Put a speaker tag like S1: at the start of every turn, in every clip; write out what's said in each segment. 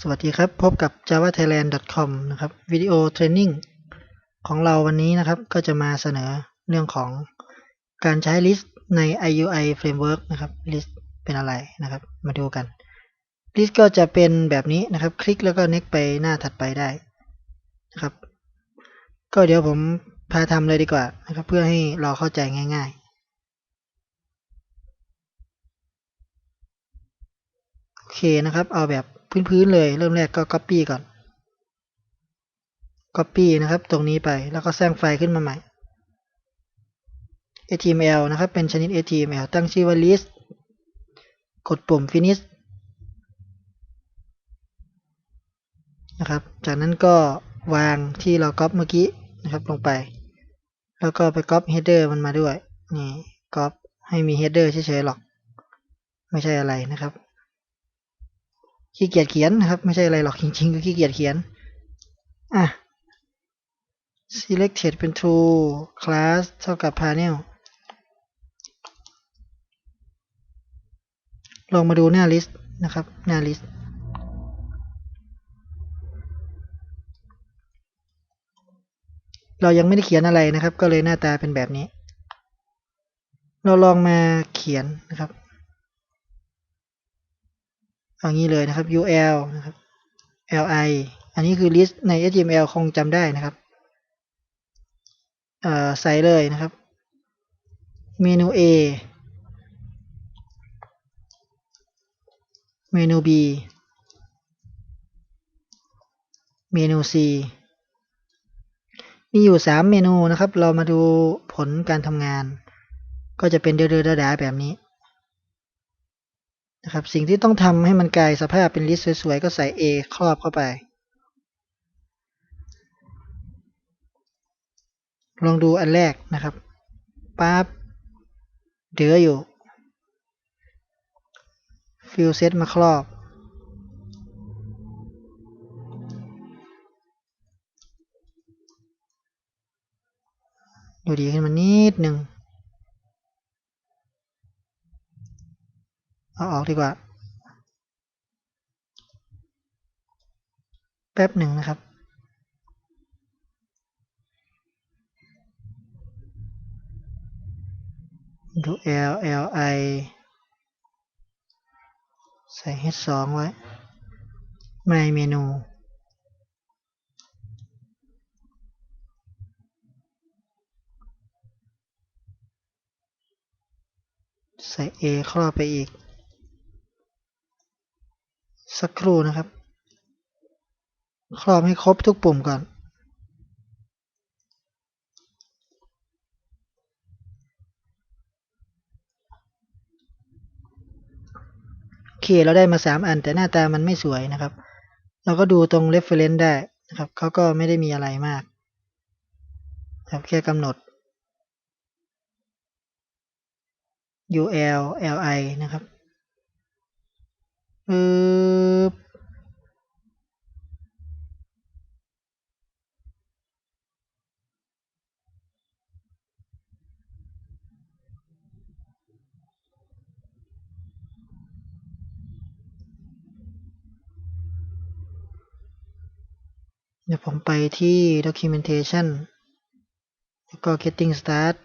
S1: สวัสดีครับ พบกับ javathailand.com นะครับวิดีโอเทรนนิ่งของเราวันนี้นะครับ ก็จะมาเสนอเรื่องของการใช้ list ใน IUI framework นะครับ list เป็นอะไรนะครับ มาดูกัน list ก็จะเป็นแบบนี้นะครับ คลิกแล้วก็ next ไปหน้าถัดไปได้นะครับ ก็เดี๋ยวผมพาทำเลยดีกว่านะครับ เพื่อให้เราเข้าใจง่าย ๆ โอเคนะครับ เอาแบบ พื้นๆเลย เริ่มแรกก็ Copy ก่อน Copy นะครับ ตรงนี้ไปแล้วก็สร้างไฟล์ขึ้นมาใหม่ HTML นะครับ เป็นชนิด HTML ตั้งชื่อว่า list กดปุ่ม finish นะครับ จากนั้นก็วางที่เราก๊อปเมื่อกี้นะครับลงไป แล้วก็ไปก๊อป header มันมาด้วย นี่ก๊อปให้มี header เฉยๆหรอก ไม่ใช่อะไรนะครับ ขี้เกียจเขียนนะครับ ไม่ใช่อะไรหรอกจริงๆก็ขี้เกียจเขียนอะ selected เป็น true class เท่ากับ panel ลองมาดูหน้า list นะครับ หน้า list เรายังไม่ได้เขียนอะไรนะครับ ก็เลยหน้าตาเป็นแบบนี้ เราลองมาเขียนนะครับ เอางี้เลยนะครับ ul นะครับ li อันนี้คือ list ใน html คงจำได้นะครับใส่เลยนะครับ เมนู a เมนู b เมนู c มีอยู่ 3 เมนูนะครับ เรามาดูผลการทำงาน ก็จะเป็นเดือดๆดๆแบบนี้ นะครับ สิ่งที่ต้องทำให้มันกลายสภาพเป็นลิสต์สวยๆ ก็ใส่ A ครอบเข้าไป ลองดูอันแรกนะครับปั๊บเดืออยู่ ฟิลเซตมาครอบ ดูดีขึ้นมานิดหนึ่ง เอาออกดีกว่า แป๊บหนึ่งนะครับ ดู L L I ใส่ H 2ไว้ไม่เมนูใส่ A ครอบไปอีก สักครู่นะครับ ครอบให้ครบทุกปุ่มก่อน โอเคเราได้มา3อันแต่หน้าตามันไม่สวยนะครับ เราก็ดูตรง reference ได้นะครับเขาก็ไม่ได้มีอะไรมากครับแค่กำหนด ul li นะครับ ปึ๊บเดี๋ยวผมไปที่ documentation แล้วก็ getting start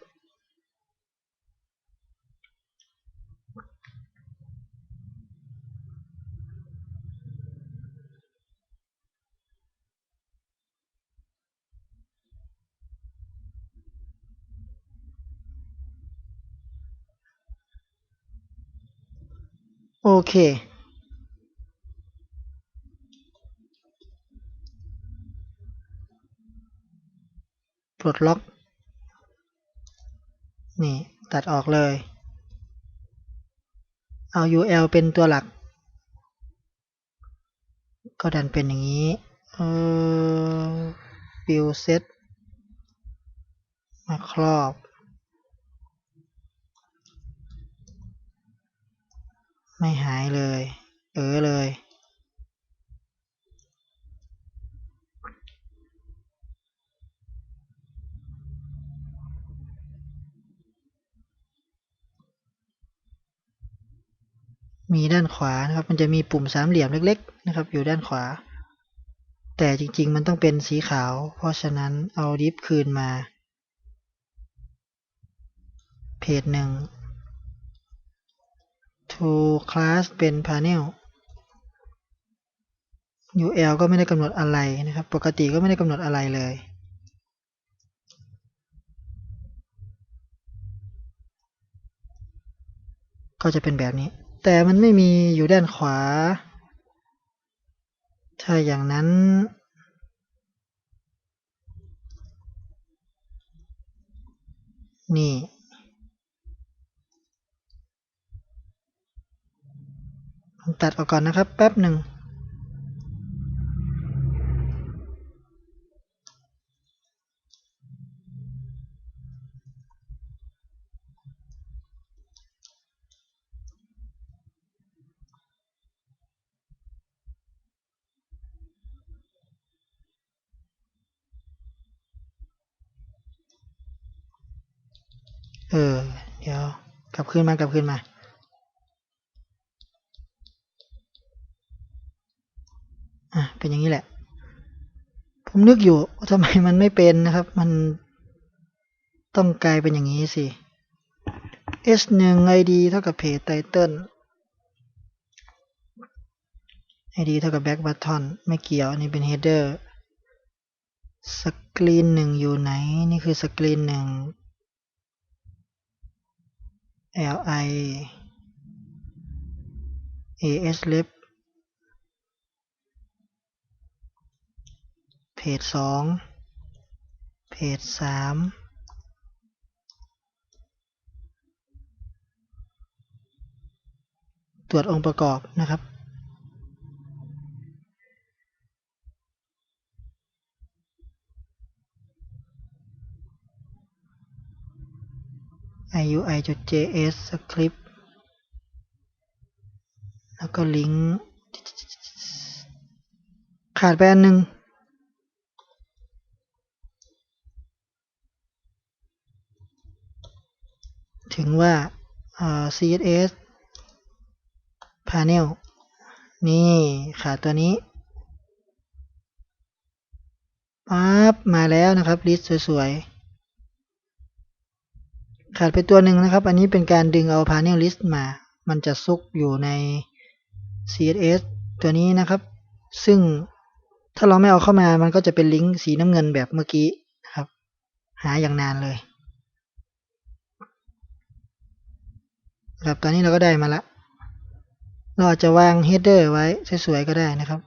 S1: โอเค ปลดล็อก นี่ ตัดออกเลย เอา UL เป็นตัวหลัก ก็ดันเป็นอย่างนี้ เออ fill set มาครอบ ไม่หายเลย เออเลย มีด้านขวานะครับ มันจะมีปุ่มสามเหลี่ยมเล็ก ๆ นะครับ อยู่ด้านขวา แต่จริง ๆ มันต้องเป็นสีขาว เพราะฉะนั้นเอาดิฟคืนมา เพจหนึ่ง to class เป็น panel UL ก็ไม่ได้กำหนดอะไรนะครับ ปกติก็ไม่ได้กำหนดอะไรเลย ก็จะเป็นแบบนี้ แต่มันไม่มีอยู่ด้านขวา ถ้าอย่างนั้น นี่ ผม ตัดออกก่อนนะครับ แป๊บหนึ่งเออ เดี๋ยว กลับคืนมากลับคืนมา อะเป็นอย่างนี้แหละ ผมนึกอยู่ว่าทำไมมันไม่เป็นนะครับ มันต้องกลายเป็นอย่างนี้สิ s 1 id เท่ากับ page title id เท่ากับ back button ไม่เกี่ยวนนี้เป็น header สกรีนหนึ่งอยู่ไหน นี่คือสกรีนหนึ่ง li as left เพจสองเพจสามตรวจองค์ประกอบนะครับ iui.js script แล้วก็ลิงก์ขาดไปอันหนึ่ง ถึงว่า CSS panel นี่ขาดตัวนี้ปั๊บมาแล้วนะครับลิสต์สวยๆ ขาดไปตัวหนึ่งนะครับ อันนี้เป็นการดึงเอา panel list มา มันจะซุกอยู่ใน CSS ตัวนี้นะครับ ซึ่งถ้าเราไม่เอาเข้ามามันก็จะเป็นลิงก์สีน้ำเงินแบบเมื่อกี้นะครับ หาอย่างนานเลย ครับตอนนี้เราก็ได้มาละเราอาจจะวาง header ไว้สวยๆก็ได้นะครับ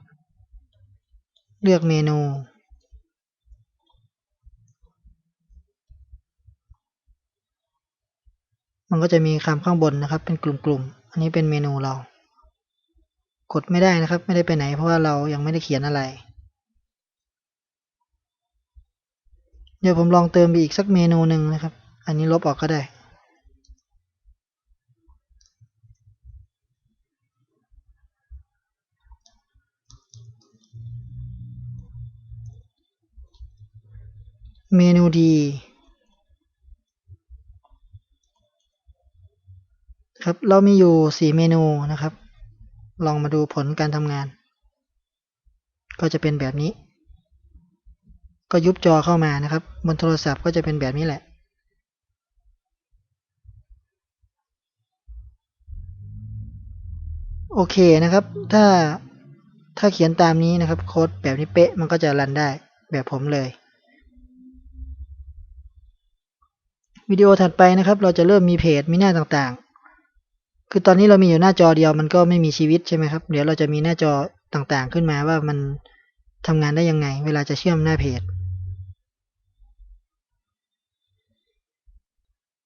S1: เลือกเมนูมันก็จะมีคำข้างบนนะครับ เป็นกลุ่มๆ อันนี้เป็นเมนูเรา กดไม่ได้นะครับ ไม่ได้ไปไหนเพราะว่าเรายังไม่ได้เขียนอะไร เดี๋ยวผมลองเติมไปอีกสักเมนูหนึ่งนะครับ อันนี้ลบออกก็ได้ เมนูดีครับเรามีอยู่ 4 เมนูนะครับ ลองมาดูผลการทำงาน ก็จะเป็นแบบนี้ ก็ยุบจอเข้ามานะครับ บนโทรศัพท์ก็จะเป็นแบบนี้แหละ โอเคนะครับ ถ้าถ้าเขียนตามนี้นะครับ โค้ดแบบนี้เป๊ะมันก็จะรันได้แบบผมเลย วิดีโอถัดไปนะครับ เราจะเริ่มมีเพจมีหน้าต่างๆ คือตอนนี้เรามีอยู่หน้าจอเดียวมันก็ไม่มีชีวิตใช่ไหมครับ เดี๋ยวเราจะมีหน้าจอต่างๆ ขึ้นมาว่ามันทำงานได้ยังไง เวลาจะเชื่อมหน้าเพจ